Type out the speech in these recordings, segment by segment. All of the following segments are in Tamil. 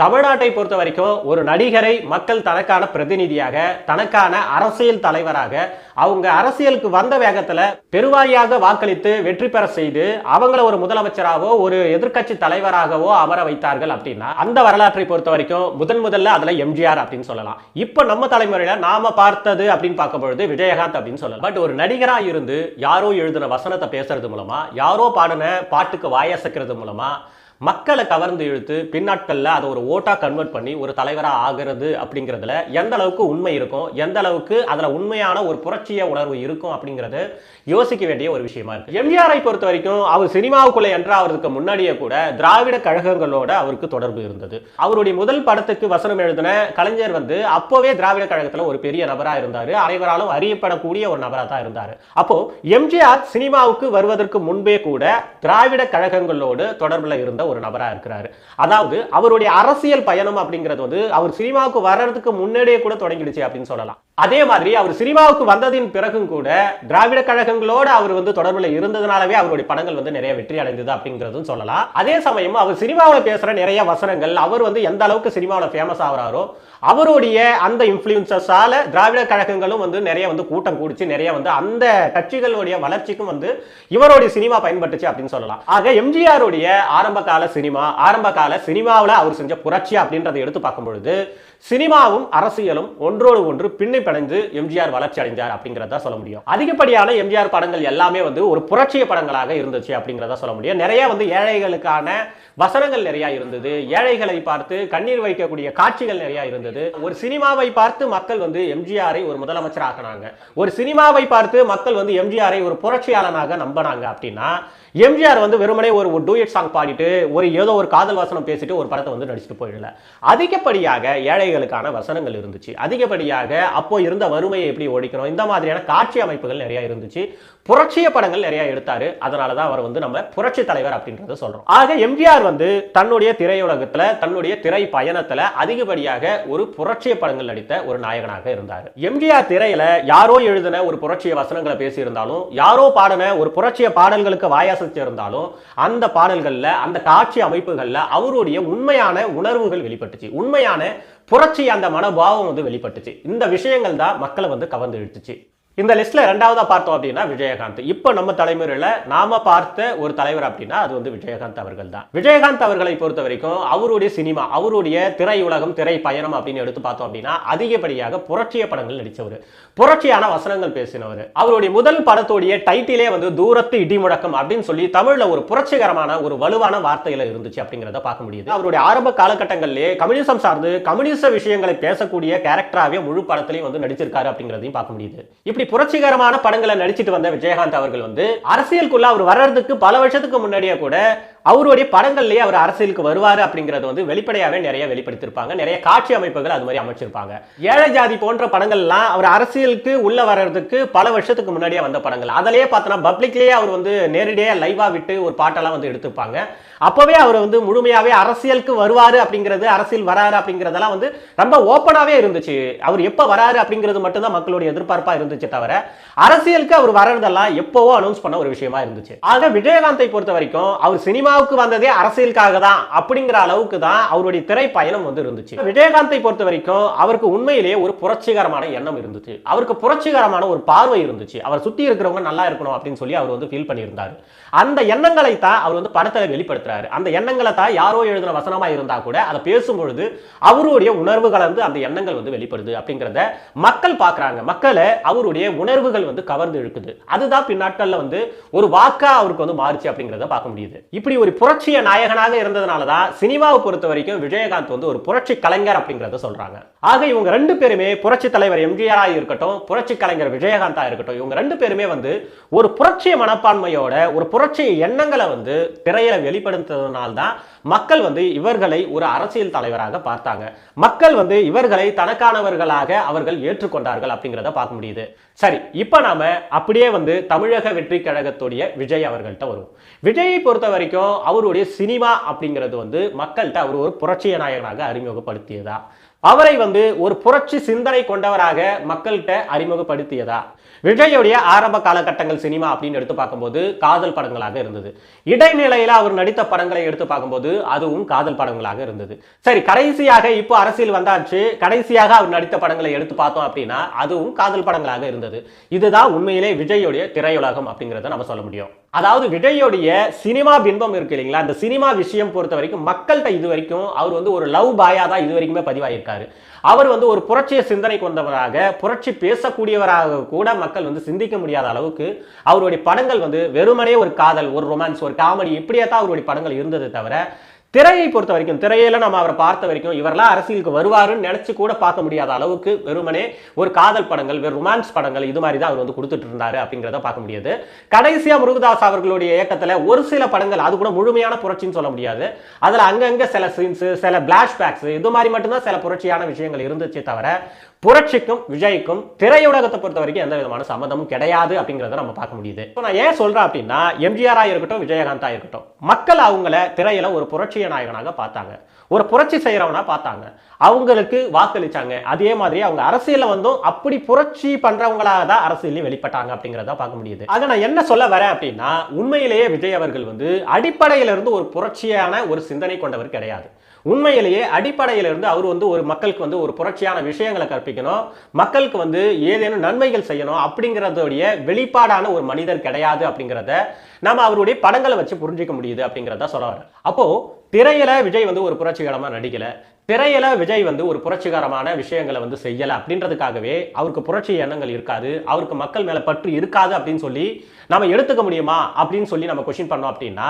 தமிழ்நாட்டை பொறுத்த வரைக்கும் ஒரு நடிகரை மக்கள் தனக்கான பிரதிநிதியாக தனக்கான அரசியல் தலைவராக அவங்க அரசியலுக்கு வந்த வேகத்தில் பெருவாரியாக வாக்களித்து வெற்றி பெற செய்து அவங்கள ஒரு முதலமைச்சராகவோ ஒரு எதிர்க்கட்சி தலைவராகவோ அமர வைத்தார்கள் அப்படின்னா அந்த வரலாற்றை பொறுத்த வரைக்கும் முதன் முதல்ல அதில் எம்ஜிஆர் அப்படின்னு சொல்லலாம். இப்போ நம்ம தலைமுறையில நாம பார்த்தது அப்படின்னு பார்க்கும்பொழுது விஜயகாந்த் அப்படின்னு சொல்லலாம். பட் ஒரு நடிகராக இருந்து யாரோ எழுதின வசனத்தை பேசுறது மூலமா யாரோ பாடின பாட்டுக்கு வாயசக்கிறது மூலமா மக்களை கவர்ந்து இழுத்து பின்னாட்களில் அதை ஒரு ஓட்டாக கன்வெர்ட் பண்ணி ஒரு தலைவராக ஆகிறது அப்படிங்கிறதுல எந்த அளவுக்கு உண்மை இருக்கும் எந்த அளவுக்கு அதில் உண்மையான ஒரு புரட்சிய உணர்வு இருக்கும் அப்படிங்கிறது யோசிக்க வேண்டிய ஒரு விஷயமா இருக்கு. எம்ஜிஆரை பொறுத்த வரைக்கும் அவர் சினிமாவுக்குள்ளே என்ற அவருக்கு முன்னாடியே கூட திராவிட கழகங்களோட அவருக்கு தொடர்பு இருந்தது. அவருடைய முதல் படத்துக்கு வசனம் எழுதின கலைஞர் வந்து அப்போவே திராவிட கழகத்தில் ஒரு பெரிய நபராக இருந்தார். அனைவராலும் அறியப்படக்கூடிய ஒரு நபராக தான் இருந்தார். அப்போ எம்ஜிஆர் சினிமாவுக்கு வருவதற்கு முன்பே கூட திராவிட கழகங்களோடு தொடர்பில் இருந்த ஒரு நபராக இருக்கிறாரு. அதாவது அவருடைய அரசியல் பயணம் அப்படிங்கிறது வந்து அவர் சினிமாவுக்கு வர்றதுக்கு முன்னாடியே கூட தொடங்கிடுச்சு அப்படின்னு சொல்லலாம். அதே மாதிரி அவர் சினிமாவுக்கு வந்ததின் பிறகும் கூட திராவிட கழகங்களோடு அவர் வந்து தொடர்பில் இருந்ததுனாலவே அவருடைய படங்கள் வந்து நிறைய வெற்றி அடைந்தது அப்படிங்கிறதும் சொல்லலாம். அதே சமயம் அவர் சினிமாவில் பேசுகிற நிறைய வசனங்கள் அவர் வந்து எந்த அளவுக்கு சினிமாவில் ஃபேமஸ் ஆகிறாரோ அவருடைய அந்த இன்ஃப்ளூயன்சஸால திராவிட கழகங்களும் வந்து நிறைய வந்து கூட்டம் கூடிச்சு நிறைய வந்து அந்த கட்சிகளுடைய வளர்ச்சிக்கும் வந்து இவருடைய சினிமா பயன்பட்டுச்சு அப்படின்னு சொல்லலாம். ஆக எம்ஜிஆருடைய ஆரம்ப கால சினிமா ஆரம்ப கால சினிமாவில் அவர் செஞ்ச புரட்சி அப்படின்றத எடுத்து பார்க்கும் பொழுது சினிமாவும் அரசியலும் ஒன்றோடு ஒன்று பின்னி பிணைந்து எம்ஜிஆர் வளர்ச்சி அடைஞ்சார் அப்படிங்கிறத சொல்ல முடியும். அதிகப்படியான எம்ஜிஆர் படங்கள் எல்லாமே வந்து ஒரு புரட்சிய படங்களாக இருந்துச்சு அப்படிங்கிறத சொல்ல முடியும். நிறைய வந்து ஏழைகளுக்கான வசனங்கள் நிறைய இருந்தது. ஏழைகளை பார்த்து கண்ணீர் வைக்கக்கூடிய காட்சிகள் நிறைய இருந்தது. ஒரு சினிமாவை பார்த்து மக்கள் வந்து எம்ஜிஆரை ஒரு முதலமைச்சர் ஆக்கினாங்க. ஒரு சினிமாவை பார்த்து மக்கள் வந்து எம்ஜிஆரை ஒரு புரட்சியாளனாக நம்பினாங்க அப்படின்னா எம்ஜிஆர் வந்து வெறுமனே ஒரு டூயட் சாங் பாடிட்டு ஒரு ஏதோ ஒரு காதல் வசனம் பேசிட்டு ஒரு படத்தை வந்து நடிச்சுட்டு போயிடல. அதிகப்படியாக ஏழை ஏழைகளுக்கான வசனங்கள் இருந்துச்சு. அதிகப்படியாக அப்போ இருந்த வறுமையை எப்படி ஓடிக்கணும் இந்த மாதிரியான காட்சி அமைப்புகள் நிறைய இருந்துச்சு. புரட்சிய படங்கள் நிறைய எடுத்தாரு. அதனால தான் அவர் வந்து நம்ம புரட்சி தலைவர் அப்படின்றத சொல்றோம். ஆக எம்ஜிஆர் வந்து தன்னுடைய திரையுலகத்துல தன்னுடைய திரை பயணத்துல அதிகப்படியாக ஒரு புரட்சிய படங்கள் நடித்த ஒரு நாயகனாக இருந்தார். எம்ஜிஆர் திரையில யாரோ எழுதின ஒரு புரட்சிய வசனங்களை பேசியிருந்தாலும் யாரோ பாடின ஒரு புரட்சிய பாடல்களுக்கு வாயாசிச்சு இருந்தாலும் அந்த பாடல்கள்ல அந்த காட்சி அமைப்புகள்ல அவருடைய உண்மையான உணர்வுகள் வெளிப்பட்டுச்சு. உண்மையான புரட்சி அந்த மனோபாவம் வந்து வெளிப்பட்டுச்சு. இந்த விஷயங்கள் தான் மக்களை வந்து கவர்ந்து இழுத்துச்சு. இந்த லிஸ்ட்ல ரெண்டாவதா பார்த்தோம் அப்படின்னா விஜயகாந்த். இப்போ நம்ம தலைமுறையில நாம பார்த்த ஒரு தலைவர் அப்படின்னா அது வந்து விஜயகாந்த் அவர்கள் தான். விஜயகாந்த் அவர்களை பொறுத்த வரைக்கும் அவருடைய சினிமா அவருடைய திரையுலகம் திரை பயணம் அப்படின்னு எடுத்து பார்த்தோம் அப்படின்னா அதிகப்படியாக புரட்சிய படங்கள் நடித்தவர் புரட்சியான வசனங்கள் பேசினவர். அவருடைய முதல் படத்துடைய டைட்டிலே வந்து தூரத்து இடி முழக்கம் அப்படின்னு சொல்லி தமிழ்ல ஒரு புரட்சிகரமான ஒரு வலுவான வார்த்தையில இருந்துச்சு அப்படிங்கிறத பார்க்க முடியுது. அவருடைய ஆரம்ப காலகட்டங்களிலே கம்யூனிசம் சார்ந்து கம்யூனிச விஷயங்களை பேசக்கூடிய கேரக்டராகவே முழு படத்திலையும் வந்து நடிச்சிருக்காரு அப்படிங்கிறதையும் பார்க்க முடியுது. இப்படி புரட்சிகரமான படங்களை நடிச்சிட்டு வந்த விஜயகாந்த் அவர்கள் வந்து அரசியலுக்குள்ள அவர் வர்றதுக்கு பல வருஷத்துக்கு முன்னாடியே கூட அவருடைய படங்கள்லயே அவர் அரசியலுக்கு வருவார் அப்படிங்கறது வந்து வெளிப்படையாவே நிறைய வெளிப்படுத்திருப்பாங்க நிறைய காட்சி அமைப்புகள் அது மாதிரி அமைச்சிருப்பாங்க. ஏழை ஜாதி போன்ற படங்கள்லாம் அவர் அரசியலுக்கு உள்ள வர்றதுக்கு பல வருஷத்துக்கு முன்னாடியே வந்த படங்கள். அதிலேயே பார்த்தோன்னா பப்ளிக்லேயே அவர் வந்து நேரடியாக லைவா விட்டு ஒரு பாட்டெல்லாம் வந்து எடுத்துப்பாங்க அப்பவே அவர் வந்து முழுமையாவே அரசியலுக்கு வருவாரு அப்படிங்கிறது அரசியல் வராரு அப்படிங்கிறதெல்லாம் வந்து ரொம்ப ஓப்பனாவே இருந்துச்சு. அவர் எப்ப வராரு அப்படிங்கிறது மட்டும்தான் மக்களுடைய எதிர்பார்ப்பா இருந்துச்சு தவிர அரசியலுக்கு அவர் வர்றதெல்லாம் எப்பவோ அனௌன்ஸ் பண்ண ஒரு விஷயமா இருந்துச்சு. ஆக விஜயகாந்தை பொறுத்த வரைக்கும் அவர் சினிமாவுக்கு வந்ததே அரசியலுக்காக தான் அப்படிங்கிற அளவுக்கு தான் அவருடைய திரை பயணம் வந்து இருந்துச்சு. விஜயகாந்தை பொறுத்த வரைக்கும் அவருக்கு உண்மையிலேயே ஒரு புரட்சிகரமான எண்ணம் இருந்துச்சு. அவருக்கு புரட்சிகரமான ஒரு பார்வை இருந்துச்சு. அவர் சுத்தி இருக்கிறவங்க நல்லா இருக்கணும் அப்படின்னு சொல்லி அவர் வந்து ஃபீல் பண்ணியிருந்தாரு. அந்த எண்ணங்களை தான் அவர் வந்து படத்தில் வெளிப்படுத்துறாரு. அந்த எண்ணங்களை தான் யாரோ எழுதின வசனமா இருந்தா கூட அதை பேசும்பொழுது அவருடைய உணர்வு கலந்து அந்த எண்ணங்கள் வந்து வெளிப்படுது அப்படிங்கிறத மக்கள் பார்க்குறாங்க. மக்களை அவருடைய உணர்வுகள் வந்து கவர்ந்து இழுக்குது. அதுதான் பின்னாட்களில் வந்து ஒரு வாக்கா அவருக்கு வந்து மாறுச்சு அப்படிங்கிறத பார்க்க முடியுது. இப்படி ஒரு புரட்சிய நாயகனாக இருந்ததுனால தான் சினிமாவை பொறுத்த வரைக்கும் விஜயகாந்த் வந்து ஒரு புரட்சி கலைஞர் அப்படிங்கிறத சொல்றாங்க. ஆக இவங்க ரெண்டு பேருமே புரட்சி தலைவர் எம்ஜிஆராக இருக்கட்டும் புரட்சி கலைஞர் விஜயகாந்தா இருக்கட்டும் இவங்க ரெண்டு பேருமே வந்து ஒரு புரட்சிய மனப்பான்மையோட ஒரு புரட்சி எண்ணங்களை வந்து திரையில வெளிப்படுத்துறதுனால தான் மக்கள் வந்து இவர்களை ஒரு அரசியல் தலைவராக பார்த்தாங்க. மக்கள் வந்து இவர்களை தனக்கானவர்களாக அவர்கள் ஏற்றுக்கொண்டார்கள் அப்படிங்கிறத பார்க்க முடியுது. சரி இப்போ நாம அப்படியே வந்து தமிழக வெற்றி கழகத்துடைய விஜய் அவர்கள்ட்ட வரும் விஜயை பொறுத்த வரைக்கும் அவருடைய சினிமா அப்படிங்கிறது வந்து மக்கள்கிட்ட அவர் ஒரு புரட்சிய நாயகனாக அறிமுகப்படுத்தியதா? அவரை வந்து ஒரு புரட்சி சிந்தனை கொண்டவராக மக்கள்கிட்ட அறிமுகப்படுத்தியதா? விஜயுடைய ஆரம்ப காலகட்டங்கள் சினிமா அப்படின்னு எடுத்து பார்க்கும்போது காதல் படங்களாக இருந்தது. இடைநிலையில அவர் நடித்த படங்களை எடுத்து பார்க்கும்போது அதுவும் காதல் படங்களாக இருந்தது. சரி கடைசியாக இப்போ அரசியல் வந்தாச்சு. கடைசியாக அவர் நடித்த படங்களை எடுத்து பார்த்தோம் அப்படின்னா அதுவும் காதல் படங்களாக இருந்தது. இதுதான் உண்மையிலே விஜயுடைய திரையுலகம் அப்படிங்கிறத நம்ம சொல்ல முடியும். அதாவது விஜயோடைய சினிமா பின்பம் இருக்கு இல்லைங்களா? அந்த சினிமா விஷயம் பொறுத்த வரைக்கும் மக்கள்கிட்ட இது வரைக்கும் அவர் வந்து ஒரு லவ் பாயா தான் இது வரைக்குமே பதிவாயிருக்காரு. அவர் வந்து ஒரு புரட்சிய சிந்தனை கொண்டவராக புரட்சி பேசக்கூடியவராக கூட மக்கள் வந்து சிந்திக்க முடியாத அளவுக்கு அவருடைய படங்கள் வந்து வெறுமனே ஒரு காதல் ஒரு ரொமான்ஸ் ஒரு காமெடி இப்படியே தான் அவருடைய படங்கள் இருந்தது தவிர திரையை பொறுத்த வரைக்கும் திரையில நம்ம அவரை பார்த்த வரைக்கும் இவரெல்லாம் அரசியலுக்கு வருவாருன்னு நினைச்சு கூட பார்க்க முடியாத அளவுக்கு வெறுமனே ஒரு காதல் படங்கள் வெறும் ரொமான்ஸ் படங்கள் இது மாதிரி தான் அவர் வந்து கொடுத்துட்டு இருந்தாரு அப்படிங்கிறத பார்க்க முடியாது. கடைசியா முருகதாஸ் அவர்களுடைய இயக்கத்துல ஒரு சில படங்கள் அது கூட முழுமையான புரட்சின்னு சொல்ல முடியாது. அதுல அங்கங்க சில சீன்ஸ் சில பிளாஷ்பேக்ஸ் இது மாதிரி மட்டும்தான் சில புரட்சியான விஷயங்கள் இருந்துச்சே தவிர புரட்சிக்கும் விஜய்க்கும் திரையுலகத்தை பொறுத்த வரைக்கும் எந்த விதமான சம்மந்தமும் கிடையாது அப்படிங்கிறத நம்ம பார்க்க முடியுது. இப்போ நான் ஏன் சொல்றேன் அப்படின்னா எம்ஜிஆரா இருக்கட்டும் விஜயகாந்தா இருக்கட்டும் மக்கள் அவங்கள திரையில ஒரு புரட்சிய நாயகனாக பார்த்தாங்க. ஒரு புரட்சி செய்கிறவனாக பார்த்தாங்க. அவங்களுக்கு வாக்களிச்சாங்க. அதே மாதிரி அவங்க அரசியலில் வந்தும் அப்படி புரட்சி பண்ணுறவங்களாக தான் அரசியலையும் வெளிப்பட்டாங்க அப்படிங்கிறத பார்க்க முடியுது. அதை நான் என்ன சொல்ல வரேன் அப்படின்னா உண்மையிலேயே விஜய் அவர்கள் வந்து அடிப்படையில இருந்து ஒரு புரட்சியான ஒரு சிந்தனை கொண்டவர் கிடையாது. உண்மையிலேயே அடிப்படையிலிருந்து அவர் வந்து ஒரு மக்களுக்கு வந்து ஒரு புரட்சியான விஷயங்களை கற்பிக்கணும். மக்களுக்கு வந்து ஏதேனும் நன்மைகள் செய்யணும் அப்படிங்கிறதோடைய வெளிப்பாடான ஒரு மனிதர் கிடையாது அப்படிங்கிறத நம்ம அவருடைய படங்களை வச்சு புரிஞ்சிக்க முடியுது அப்படிங்கிறத சொல்ல அப்போது அப்போ திரையில விஜய் வந்து ஒரு புரட்சிகரமா நடிக்கல. திரையில விஜய் வந்து ஒரு புரட்சிகரமான விஷயங்களை வந்து செய்யலை அப்படின்றதுக்காகவே அவருக்கு புரட்சி எண்ணங்கள் இருக்காது. அவருக்கு மக்கள் மேலே பற்று இருக்காது அப்படின்னு சொல்லி நம்ம எடுத்துக்க முடியுமா அப்படின்னு சொல்லி நம்ம கொஷின் பண்ணோம் அப்படின்னா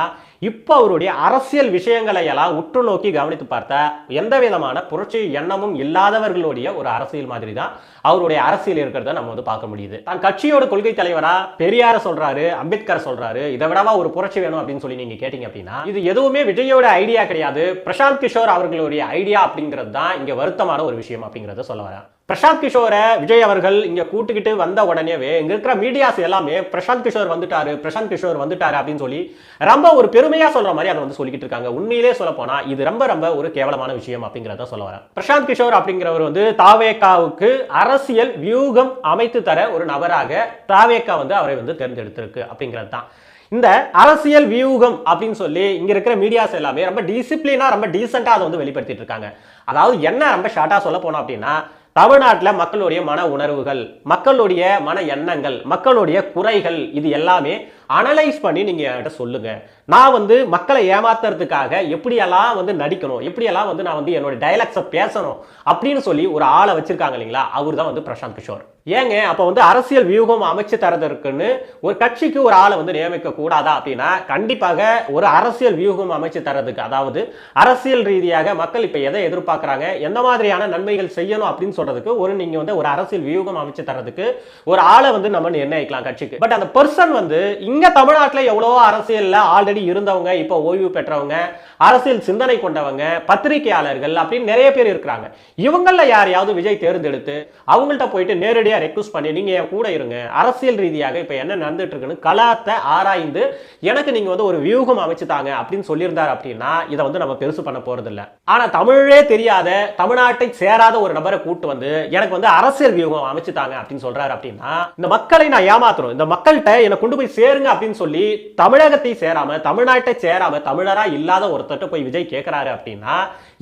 இப்போ அவருடைய அரசியல் விஷயங்களை எல்லாம் உற்று நோக்கி கவனித்து பார்த்த எந்த விதமான புரட்சி எண்ணமும் இல்லாதவர்களுடைய ஒரு அரசியல் மாதிரி தான் அவருடைய அரசியல் இருக்கிறத நம்ம வந்து பார்க்க முடியுது. தான் கட்சியோட கொள்கை தலைவரா பெரியார சொல்றாரு அம்பேத்கர் சொல்றாரு இதை விடவா ஒரு புரட்சி வேணும் அப்படின்னு சொல்லி நீங்க கேட்டீங்க அப்படின்னா இது எதுவுமே விஜயோட ஐடியா கிடையாது. பிரசாந்த் கிஷோர் அவர்களுடைய ஐடியா அப்படிங்கிறது தான் இங்க வருத்தமான ஒரு விஷயம் அப்படிங்கறத சொல்ல வரேன். பிரசாந்த் கிஷோரை விஜய் அவர்கள் இங்க கூட்டுக்கிட்டு வந்த உடனேவே இங்க இருக்கிற மீடியாஸ் எல்லாமே பிரசாந்த் கிஷோர் வந்துட்டாரு பிரசாந்த் கிஷோர் வந்துட்டாரு அப்படின்னு சொல்லி ரொம்ப ஒரு பெருமையா சொல்ற மாதிரி அதை வந்து சொல்லிக்கிட்டு இருக்காங்க. உண்மையிலே சொல்ல போனா இது ரொம்ப ரொம்ப ஒரு கேவலமான விஷயம் அப்படிங்கிறத சொல்ல வரேன். பிரசாந்த் கிஷோர் அப்படிங்கிறவர் வந்து தாவேக்காவுக்கு அரசியல் வியூகம் அமைத்து தர ஒரு நபராக தாவேக்கா வந்து அவரை வந்து தேர்ந்தெடுத்திருக்கு அப்படிங்கிறது தான் இந்த அரசியல் வியூகம் அப்படின்னு சொல்லி இங்க இருக்கிற மீடியாஸ் எல்லாமே ரொம்ப டிசிப்ளினா ரொம்ப டீசெண்டா அதை வந்து வெளிப்படுத்திட்டு இருக்காங்க. அதாவது என்ன ரொம்ப ஷார்ட்டா சொல்ல போனோம் அப்படின்னா தமிழ்நாட்டில் மக்களுடைய மன உணர்வுகள் மக்களுடைய மன எண்ணங்கள் மக்களுடைய குறைகள் இது எல்லாமே அனலைஸ் பண்ணி நீங்கள் என்கிட்ட சொல்லுங்கள் நான் வந்து மக்களை ஏமாத்துறதுக்காக எப்படியெல்லாம் வந்து நடிக்கணும் எப்படியெல்லாம் வந்து நான் வந்து என்னோட டைலாக்ஸை பேசணும் அப்படின்னு சொல்லி ஒரு ஆளை வச்சுருக்காங்க இல்லைங்களா? அவர் தான் வந்து பிரசாந்த் கிஷோர். ஏங்க அப்போ வந்து அரசியல் வியூகம் அமைச்சு தரதற்குன்னு ஒரு கட்சிக்கு ஒரு ஆளை வந்து நியமிக்க கூடாதா அப்படின்னா கண்டிப்பாக ஒரு அரசியல் வியூகம் அமைச்சு தரதுக்கு அதாவது அரசியல் ரீதியாக மக்கள் இப்போ எதை எதிர்பார்க்குறாங்க எந்த மாதிரியான நன்மைகள் செய்யணும் அப்படின்னு சொல்றதுக்கு ஒரு நீங்கள் வந்து ஒரு அரசியல் வியூகம் அமைச்சு தரதுக்கு ஒரு ஆளை வந்து நம்ம நிர்ணயிக்கலாம் கட்சிக்கு. பட் அந்த பர்சன் வந்து இங்க தமிழ்நாட்டில் எவ்வளவோ அரசியல்ல ஆல்ரெடி இருந்தவங்க இப்போ ஓய்வு பெற்றவங்க அரசியல் சிந்தனை கொண்டவங்க பத்திரிகையாளர்கள் அப்படின்னு நிறைய பேர் இருக்கிறாங்க. இவங்கள யாரையாவது விஜய் தேர்ந்தெடுத்து அவங்கள்ட்ட போயிட்டு நேரடியா ரெக்வஸ்ட் பண்ணி நீங்க என் கூட இருங்க. அரசியல் ரீதியாக இப்போ என்ன நடந்துட்டு இருக்குன்னு கலாத்தை ஆராய்ந்து எனக்கு நீங்க வந்து ஒரு வியூகம் அமைச்சு தாங்க அப்படின்னு சொல்லியிருந்தார் அப்படின்னா இதை வந்து நம்ம பெருசு பண்ண போறது ஆனா தமிழே தெரியாத தமிழ்நாட்டை சேராத ஒரு நபரை கூட்டு வந்து எனக்கு வந்து அரசியல் வியூகம் அமைச்சு தாங்க அப்படின்னு சொல்றாரு அப்படின்னா இந்த மக்களை நான் ஏமாத்துறோம் இந்த மக்கள்கிட்ட என்னை கொண்டு போய் சேருங்க அப்படின்னு சொல்லி தமிழகத்தை சேராம தமிழ்நாட்டை சேராம தமிழரா இல்லாத ஒருத்தட்ட போய் விஜய் கேட்கிறாரு அப்படின்னா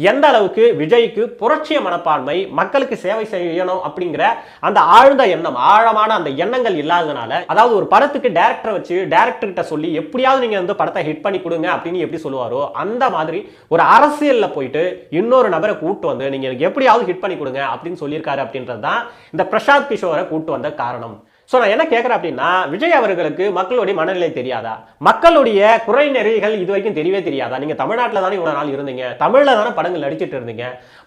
எந்த அளவுக்கு விஜய்க்கு புரட்சிய மனப்பான்மை மக்களுக்கு சேவை செய்யணும் அப்படிங்கிற அந்த ஆழ்ந்த எண்ணம் ஆழமான அந்த எண்ணங்கள் இல்லாததுனால அதாவது ஒரு படத்துக்கு டேரக்டரை வச்சு டேரக்டர் கிட்ட சொல்லி எப்படியாவது நீங்க வந்து படத்தை ஹிட் பண்ணி கொடுங்க அப்படின்னு எப்படி சொல்லுவாரோ அந்த மாதிரி ஒரு அரசியல்ல போயிட்டு இன்னொரு நபரை கூட்டு வந்து நீங்க எனக்கு எப்படியாவது ஹிட் பண்ணி கொடுங்க அப்படின்னு சொல்லியிருக்காரு அப்படின்றது தான் இந்த பிரசாந்த் கிஷோரை கூட்டு வந்த காரணம். ஸோ நான் என்ன கேட்குறேன் அப்படின்னா விஜய் அவர்களுக்கு மக்களுடைய மனநிலை தெரியாதா? மக்களுடைய குறை நெறிகள் இது வரைக்கும் தெரியவே தெரியாதா? நீங்கள் தமிழ்நாட்டில் தானே இவ்வளோ நாள் இருந்தீங்க. தமிழில் தானே படங்கள் நடிச்சிட்டு இருந்தீங்க.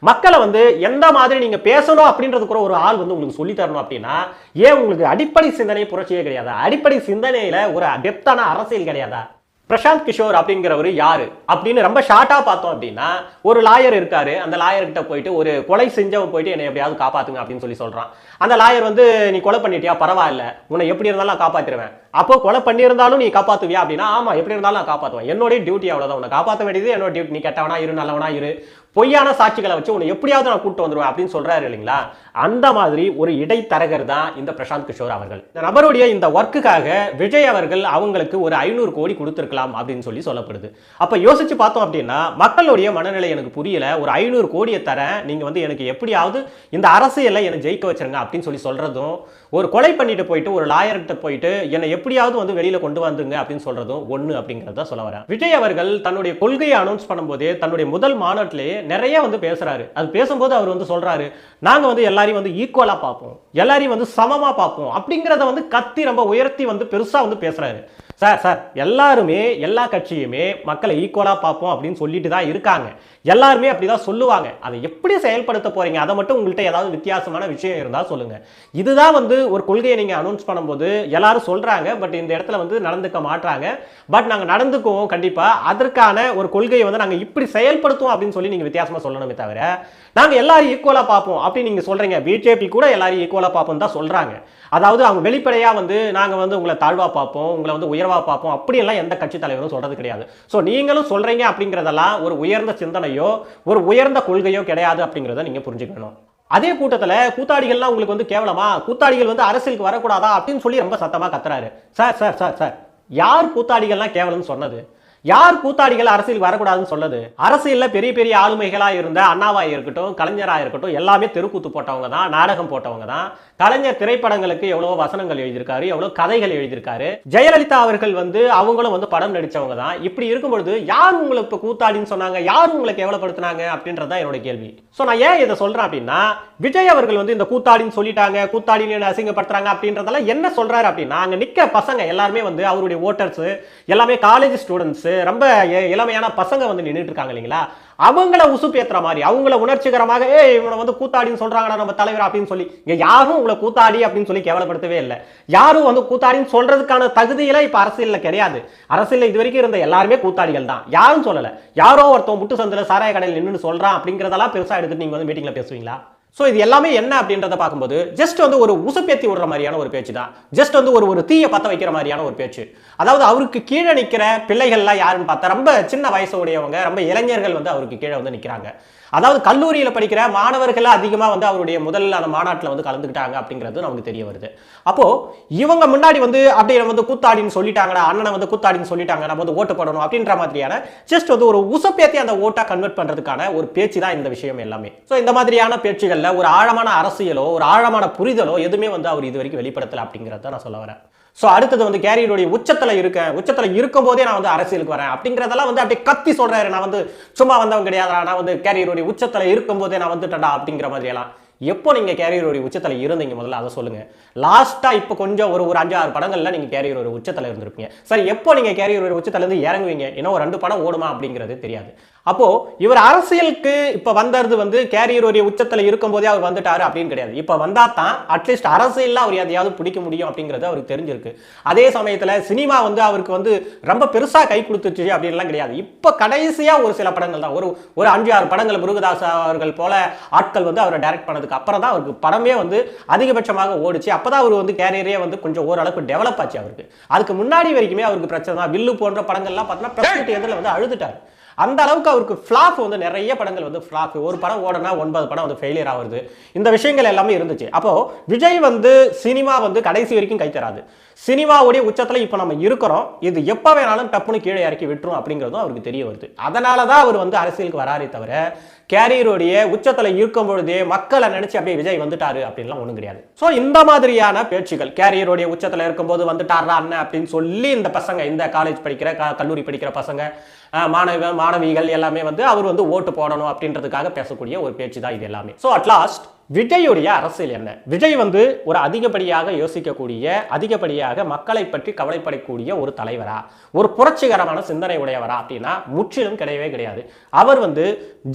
மக்களை வந்து எந்த மாதிரி நீங்கள் பேசணும் அப்படின்றது கூட ஒரு ஆள் வந்து உங்களுக்கு சொல்லி தரணும் அப்படின்னா ஏன் உங்களுக்கு அடிப்படை சிந்தனை புரட்சியே கிடையாதா? அடிப்படை சிந்தனையில் ஒரு டெப்தான அரசியல் கிடையாதா? பிரசாந்த் கிஷோர் அப்படிங்கிறவர் யாரு? அப்படின்னு ரொம்ப ஷார்ட்டாக பார்த்தோம் அப்படின்னா ஒரு லாயர் இருக்காரு. அந்த லாயர்கிட்ட போயிட்டு ஒரு கொலை செஞ்சவன் போயிட்டு என்னை எப்படியாவது காப்பாத்துங்க அப்படின்னு சொல்லி சொல்றான். அந்த லாயர் வந்து நீ கொலை பண்ணிட்டியா? பரவாயில்ல. உன்னை எப்படி இருந்தாலும் நான் காப்பாத்திருவேன். அப்போ கொலை பண்ணியிருந்தாலும் நீ காப்பாத்துவியா? அப்படின்னா ஆமா எப்படி இருந்தாலும் நான் காப்பாத்துவேன். என்னோட டியூட்டி அவ்வளோதான் உன்னை காப்பாற்ற வேண்டியது என்னோட டியூட்டி நீ கெட்டவனா இரு நல்லவனா இரு. பொய்யான சாட்சிகளை வச்சு உன்னை எப்படியாவது நான் கூட்டு வந்துடுவேன் அப்படின்னு சொல்றாரு இல்லைங்களா? அந்த மாதிரி ஒரு இடைத்தரகர் தான் இந்த பிரசாந்த் கிஷோர் அவர்கள். இந்த நபருடைய இந்த ஒர்க்குக்காக விஜய் அவர்கள் அவங்களுக்கு ஒரு ஐநூறு கோடி கொடுத்துருக்கலாம் அப்படின்னு சொல்லி சொல்லப்படுது. அப்ப யோசிச்சு பார்த்தோம் அப்படின்னா மக்களுடைய மனநிலை எனக்கு புரியல. ஒரு ஐநூறு கோடியை தரேன். நீங்க வந்து எனக்கு எப்படியாவது இந்த அரசியலை என்னை ஜெயிக்க வச்சிருங்க அப்படின்னு சொல்லி சொல்றதும் ஒரு கொலை பண்ணிட்டு போயிட்டு ஒரு லாயர்கிட்ட போயிட்டு என்னை எப்படியாவது வந்து வெளியில கொண்டு வந்துருங்க அப்படின்னு சொல்றதும் ஒன்று அப்படிங்கிறத சொல்ல வரேன். விஜய் அவர்கள் தன்னுடைய கொள்கையை அனௌன்ஸ் பண்ணும்போதே தன்னுடைய முதல் மாநாட்டிலேயே நிறைய வந்து பேசுறாரு. அது பேசும்போது அவர் வந்து சொல்றாரு நாங்க வந்து எல்லாரையும் வந்து ஈக்குவலா பார்ப்போம். எல்லாரையும் வந்து சமமா பார்ப்போம். அப்படிங்கிறத வந்து கத்தி ரொம்ப உயர்த்தி வந்து பெருசா வந்து பேசுறாரு. சார் சார் எல்லாருமே எல்லா கட்சியுமே மக்களை ஈக்குவலாக பார்ப்போம் அப்படின்னு சொல்லிட்டு தான் இருக்காங்க. எல்லாருமே அப்படி தான் சொல்லுவாங்க. அதை எப்படி செயல்படுத்த போறீங்க? அதை மட்டும் உங்கள்கிட்ட ஏதாவது வித்தியாசமான விஷயம் இருந்தால் சொல்லுங்கள் இதுதான் வந்து ஒரு கொள்கையை நீங்கள் அனௌன்ஸ் பண்ணும்போது எல்லாரும் சொல்கிறாங்க பட் இந்த இடத்துல வந்து நடந்துக்க மாட்டாங்க பட் நாங்கள் நடந்துக்குவோம் கண்டிப்பாக அதற்கான ஒரு கொள்கையை வந்து நாங்கள் இப்படி செயல்படுத்துவோம் அப்படின்னு சொல்லி நீங்கள் வித்தியாசமாக சொல்லணுமே தவிர நாங்கள் எல்லாரும் ஈக்குவலாக பார்ப்போம் அப்படின்னு நீங்கள் சொல்கிறீங்க பிஜேபி கூட எல்லாரும் ஈக்குவலாக பார்ப்போம் தான் சொல்கிறாங்க அதாவது அவங்க வெளிப்படையாக வந்து நாங்கள் வந்து உங்களை தாழ்வாக பார்ப்போம். உங்களை வந்து குறைவாக பார்ப்போம். அப்படியெல்லாம் எந்த கட்சி தலைவரும் சொல்கிறது கிடையாது. ஸோ நீங்களும் சொல்றீங்க அப்படிங்கிறதெல்லாம் ஒரு உயர்ந்த சிந்தனையோ ஒரு உயர்ந்த கொள்கையோ கிடையாது அப்படிங்கிறத நீங்க புரிஞ்சுக்கணும். அதே கூட்டத்துல கூத்தாடிகள்லாம் உங்களுக்கு வந்து கேவலமா கூத்தாடிகள் வந்து அரசியலுக்கு வரக்கூடாதா அப்படின்னு சொல்லி ரொம்ப சத்தமா கத்துறாரு. சார் சார் சார் சார் யார் கூத்தாடிகள்லாம் கேவலம்னு சொன்னது? யார் கூத்தாடிகள் அரசியல் வரக்கூடாதுன்னு சொல்லுது? அரசியல்ல பெரிய பெரிய ஆளுமைகளா இருந்த அண்ணாவா இருக்கட்டும் கலைஞரா இருக்கட்டும் எல்லாமே தெருக்கூத்து போட்டவங்க தான் நாடகம் போட்டவங்க தான். கலைஞர் திரைப்படங்களுக்கு எவ்வளவு வசனங்கள் எழுதியிருக்காரு எவ்வளவு கதைகள் எழுதியிருக்காரு. ஜெயலலிதா அவர்கள் வந்து அவங்களும் வந்து படம் நடிச்சவங்க தான். இப்படி இருக்கும் பொழுது யார் உங்களை இப்ப கூத்தாடின்னு சொன்னாங்க? யார் உங்களை கேவலப்படுத்தினாங்க அப்படின்றது தான் என்னோட கேள்வி. சோ நான் ஏன் இதை சொல்றேன் அப்படின்னா விஜய் அவர்கள் வந்து இந்த கூத்தாடின்னு சொல்லிட்டாங்க கூத்தாடின்னு அசிங்கப்படுத்துறாங்க அப்படின்றதெல்லாம் என்ன சொல்றாரு அப்படின்னா அங்க நிக்க பசங்க எல்லாருமே வந்து அவருடைய ஓட்டர்ஸ் எல்லாமே காலேஜ் ஸ்டூடெண்ட்ஸ் ரொம்ப இளமையான பசங்க வந்து நின்றுட்டு இருக்காங்க இல்லைங்களா? அவங்கள உசுப்பேத்துற மாதிரி அவங்கள உணர்ச்சிகரமாக ஏ இவனை வந்து கூத்தாடின்னு சொல்றாங்கடா நம்ம தலைவர் அப்படின்னு சொல்லி இங்க யாரும் உங்களை கூத்தாடி அப்படின்னு சொல்லி கேவலப்படுத்தவே இல்லை. யாரும் வந்து கூத்தாடின்னு சொல்றதுக்கான தகுதியில இப்ப அரசியல்ல கிடையாது. அரசியலில் இது வரைக்கும் இருந்த எல்லாருமே கூத்தாடிகள் தான். யாரும் சொல்லல. யாரோ ஒருத்தன் முட்டு சந்தில சாராய கடையில் நின்றுன்னு சொல்றான் அப்படிங்கிறதெல்லாம் பெருசா எடுத்துட்டு நீங்க வந்து மீட்டிங்ல பேசுவீங்களா? ஸோ இது எல்லாமே என்ன அப்படின்றத பார்க்கும்போது ஜஸ்ட் வந்து ஒரு உசுப்பேத்தி விடுற மாதிரியான ஒரு பேச்சு தான். ஜஸ்ட் வந்து ஒரு ஒரு தீயை பற்ற வைக்கிற மாதிரியான ஒரு பேச்சு. அதாவது அவருக்கு கீழே நிற்கிற பிள்ளைகள்லாம் யாருன்னு பார்த்தா ரொம்ப சின்ன வயசு உடையவங்க ரொம்ப இளைஞர்கள் வந்து அவருக்கு கீழே வந்து நிற்கிறாங்க அதாவது கல்லூரியில் படிக்கிற மாணவர்கள் அதிகமாக வந்து அவருடைய முதல் அந்த மாநாட்டில் வந்து கலந்துக்கிட்டாங்க அப்படிங்கிறது நமக்கு தெரிய வருது. அப்போது இவங்க முன்னாடி வந்து அப்படியே வந்து கூத்தாடின்னு சொல்லிட்டாங்கடா அண்ணனை வந்து கூத்தாடின்னு சொல்லிட்டாங்க நம்ம வந்து ஓட்டு போடணும் அப்படின்ற மாதிரியான ஜஸ்ட் வந்து ஒரு உசப்பேத்தி அந்த ஓட்டாக கன்வெர்ட் பண்ணுறதுக்கான ஒரு பேச்சு தான் இந்த விஷயம் எல்லாமே. ஸோ இந்த மாதிரியான பேச்சுகளில் ஒரு ஆழமான அரசியலோ ஒரு ஆழமான புரிதலோ எதுவுமே வந்து அவர் இது வரைக்கும் வெளிப்படுத்தலை அப்படிங்கிறத நான் சொல்ல வரேன். ஸோ அடுத்தது வந்து கேரியருடைய உச்சத்தில் இருக்கேன். உச்சத்தில் இருக்கும் போதே நான் வந்து அரசியலுக்கு வரேன். அப்படிங்கிறதெல்லாம் வந்து அப்படியே கத்தி சொல்கிறாரு நான் வந்து சும்மா வந்தவன் கிடையாதுடா. நான் வந்து கேரியருடைய உச்சத்தில் இருக்கும் போதே நான் வந்துட்டடா அப்படிங்கிற மாதிரியெல்லாம். எப்போ நீங்கள் கேரியருடைய உச்சத்தில் இருந்தீங்க? முதல்ல அதை சொல்லுங்கள் லாஸ்ட்டாக இப்போ கொஞ்சம் ஒரு ஒரு அஞ்சாறு படங்களில் நீங்கள் கேரியர் கேரியருடைய உச்சத்தில் இருந்திருப்பீங்க. சரி எப்போ நீங்கள் கேரியருடைய உச்சத்துல இருந்து இறங்குவீங்க? இன்னும் ஒரு ரெண்டு படம் ஓடுமா அப்படிங்கிறது தெரியாது. அப்போ இவர் அரசியலுக்கு இப்ப வந்தது வந்து கேரியருடைய உச்சத்துல இருக்கும் போதே அவர் வந்துட்டாரு அப்படின்னு கிடையாது. இப்ப வந்தா தான் அட்லீஸ்ட் அரசியல்ல அவர் எதையாவது பிடிக்க முடியும் அப்படிங்கிறது அவருக்கு தெரிஞ்சிருக்கு. அதே சமயத்துல சினிமா வந்து அவருக்கு வந்து ரொம்ப பெருசா கை கொடுத்துச்சு அப்படின்லாம் கிடையாது. இப்ப கடைசியா ஒரு சில படங்கள் தான். ஒரு ஒரு அஞ்சு ஆறு படங்கள் முருகதாஸ் அவர்கள் போல ஆட்கள் வந்து அவரை டைரக்ட் பண்ணதுக்கு அப்புறம் தான் அவருக்கு படமே வந்து அதிகபட்சமாக ஓடிச்சு. அப்பதான் அவர் வந்து கேரியரே வந்து கொஞ்சம் ஓரளவுக்கு டெவலப் ஆச்சு அவருக்கு. அதுக்கு முன்னாடி வரைக்குமே அவருக்கு பிரச்சனை தான். வில்லு போன்ற படங்கள்லாம் பார்த்தோன்னா பிரசிட் எதிரில் வந்து அழுதுட்டார். அந்த அளவுக்கு அவருக்கு ஃப்ளாப் வந்து நிறைய படங்கள் வந்து ஃப்ளாப் ஒரு படம் ஓடனா ஒன்பது படம் வந்து ஃபெயிலியர் ஆகுது இந்த விஷயங்கள் எல்லாமே இருந்துச்சு. அப்போ விஜய் வந்து சினிமா வந்து கடைசி வரைக்கும் கை தராது. சினிமாவுடைய உச்சத்தில் இப்போ நம்ம இருக்கிறோம். இது எப்போ வேணாலும் டப்புன்னு கீழே இறக்கி விட்டுரும் அப்படிங்கிறதும் அவருக்கு தெரிய வருது. அதனால தான் அவர் வந்து அரசியலுக்கு வராரே தவிர கேரியருடைய உச்சத்தில் இருக்கும் பொழுதே மக்களை நினச்சி அப்படியே விஜய் வந்துட்டாரு அப்படின்லாம் ஒன்றும் கிடையாது. ஸோ இந்த மாதிரியான பேச்சுகள் கேரியருடைய உச்சத்தில் இருக்கும்போது வந்துட்டாரா அண்ணன் அப்படின்னு சொல்லி இந்த பசங்க இந்த காலேஜ் படிக்கிற க- கல்லூரி படிக்கிற பசங்க மாணவ மாணவிகள் எல்லாமே வந்து அவர் வந்து ஓட்டு போடணும் அப்படின்றதுக்காக பேசக்கூடிய ஒரு பேச்சு தான் இது எல்லாமே. ஸோ அட்லாஸ்ட் விஜயுடைய அரசியல் என்ன? விஜய் வந்து ஒரு அதிகப்படியாக யோசிக்கக்கூடிய அதிகப்படியாக மக்களை பற்றி கவலைப்படக்கூடிய ஒரு தலைவரா? ஒரு புரட்சிகரமான சிந்தனை உடையவரா அப்படின்னா முற்றிலும் கிடையவே கிடையாது. அவர் வந்து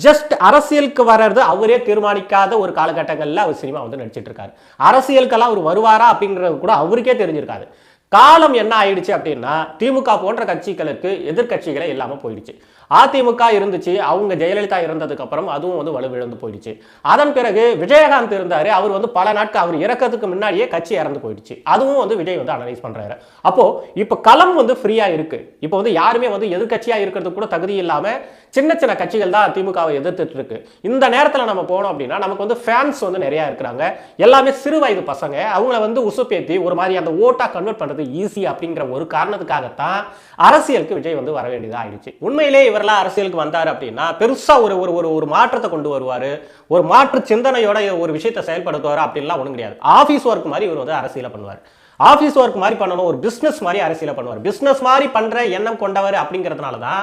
ஜஸ்ட் அரசியலுக்கு வர்றது அவரே தீர்மானிக்காத ஒரு காலகட்டங்களில் அவர் சினிமா வந்து நடிச்சிட்டு இருக்காரு. அரசியலுக்கெல்லாம் அவர் வருவாரா அப்படிங்கிறது கூட அவருக்கே தெரிஞ்சிருக்காது. காலம் என்ன ஆயிடுச்சு அப்படின்னா திமுக போன்ற கட்சிகளுக்கு எதிர்க்கட்சிகளே இல்லாமல் போயிடுச்சு. அதிமுக இருந்துச்சு அவங்க ஜெயலலிதா இருந்ததுக்கு அப்புறம் அதுவும் வந்து வலுவிழந்து போயிடுச்சு. அதன் பிறகு விஜயகாந்த் இருந்தாரு அவர் வந்து பல நாட்கள் அவர் இறக்கிறதுக்கு முன்னாடியே கட்சி இறந்து போயிடுச்சு. அதுவும் வந்து விஜய் வந்து அனலைஸ் பண்றாரு. அப்போ இப்போ களம் வந்து ஃப்ரீயா இருக்கு. இப்போ வந்து யாருமே வந்து எதிர்கட்சியா இருக்கிறதுக்கு கூட தகுதி இல்லாம சின்ன சின்ன கட்சிகள் தான் திமுகவை எதிர்த்துட்டு இருக்கு. இந்த நேரத்தில் நம்ம போனோம் அப்படின்னா நமக்கு வந்து ஃபேன்ஸ் வந்து நிறைய இருக்கிறாங்க. எல்லாமே சிறு வயது பசங்க. அவங்கள வந்து உசுப்பேத்தி ஒரு மாதிரி அந்த ஓட்டா கன்வெர்ட் பண்றது ஈஸி அப்படிங்கிற ஒரு காரணத்துக்காகத்தான் அரசியலுக்கு விஜய் வந்து வர வேண்டியதாக ஆயிடுச்சு. உண்மையிலே இவரெல்லாம் அரசியலுக்கு வந்தார் அப்படின்னா பெருசாக ஒரு ஒரு ஒரு ஒரு மாற்றத்தை கொண்டு வருவார். ஒரு மாற்று சிந்தனையோட ஒரு விஷயத்தை செயல்படுத்துவார் அப்படின்லாம் ஒன்றும் கிடையாது. ஆஃபீஸ் ஒர்க் மாதிரி இவர் வந்து அரசியலை பண்ணுவார். ஆஃபீஸ் ஒர்க் மாதிரி பண்ணணும் ஒரு பிஸ்னஸ் மாதிரி அரசியலை பண்ணுவார். பிஸ்னஸ் மாதிரி பண்ணுற எண்ணம் கொண்டவர் அப்படிங்கிறதுனால தான்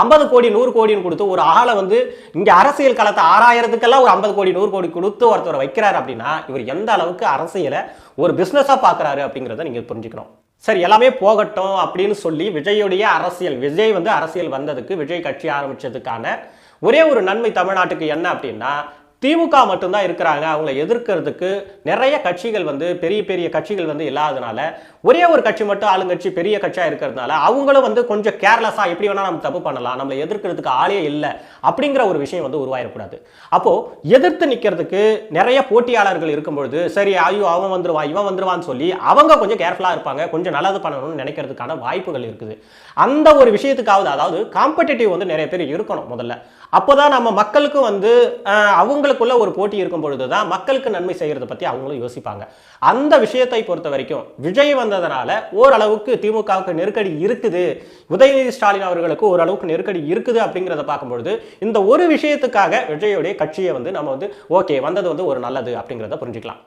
ஐம்பது கோடி நூறு கோடின்னு கொடுத்து ஒரு ஆளை வந்து இங்கே அரசியல் களத்தை ஆறாயிரத்துக்கெல்லாம் ஒரு ஐம்பது கோடி நூறு கோடி கொடுத்து ஒருத்தரை வைக்கிறாரு அப்படின்னா இவர் எந்த அளவுக்கு அரசியலை ஒரு பிஸ்னஸாக பார்க்குறாரு அப்படிங்கிறத நீங்கள் புரிஞ்சுக்கணும். சரி எல்லாமே போகட்டும் அப்படின்னு சொல்லி விஜயுடைய அரசியல் விஜய் வந்து அரசியல் வந்ததுக்கு விஜய் கட்சி ஆரம்பித்ததுக்கான ஒரே ஒரு நன்மை தமிழ்நாட்டுக்கு என்ன அப்படின்னா திமுக மட்டும்தான் இருக்கிறாங்க. அவங்கள எதிர்க்கிறதுக்கு நிறைய கட்சிகள் வந்து பெரிய பெரிய கட்சிகள் வந்து இல்லாதனால ஒரே ஒரு கட்சி மட்டும் ஆளுங்கட்சி பெரிய கட்சியாக இருக்கிறதுனால அவங்களும் வந்து கொஞ்சம் கேர்லெஸ்ஸாக எப்படி வேணால் நம்ம தப்பு பண்ணலாம். நம்மளை எதிர்க்கிறதுக்கு ஆளே இல்லை அப்படிங்கிற ஒரு விஷயம் வந்து உருவாயிடக்கூடாது. அப்போது எதிர்த்து நிற்கிறதுக்கு நிறைய போட்டியாளர்கள் இருக்கும்பொழுது சரி ஐயோ அவன் வந்துருவான் இவன் வந்துருவான்னு சொல்லி அவங்க கொஞ்சம் கேர்ஃபுல்லாக இருப்பாங்க. கொஞ்சம் நல்லது பண்ணணும்னு நினைக்கிறதுக்கான வாய்ப்புகள் இருக்குது. அந்த ஒரு விஷயத்துக்காவது அதாவது காம்படிட்டிவ் வந்து நிறைய பேர் இருக்கணும் முதல்ல. அப்போதான் நம்ம மக்களுக்கும் வந்து அவங்க அவங்களுக்குள்ள ஒரு போட்டி இருக்கும் பொழுது தான் மக்களுக்கு நன்மை செய்யறதை பத்தி அவங்களும் யோசிப்பாங்க. அந்த விஷயத்தை பொறுத்த வரைக்கும் விஜய் வந்ததுனால ஓரளவுக்கு திமுகவுக்கு நெருக்கடி இருக்குது. உதயநிதி ஸ்டாலின் அவர்களுக்கு ஓரளவுக்கு நெருக்கடி இருக்குது அப்படிங்கிறத பார்க்கும்பொழுது இந்த ஒரு விஷயத்துக்காக விஜயோடைய கட்சியை வந்து நம்ம வந்து ஓகே வந்தது வந்து ஒரு நல்லது அப்படிங்கிறத புரிஞ்சுக்கலாம்.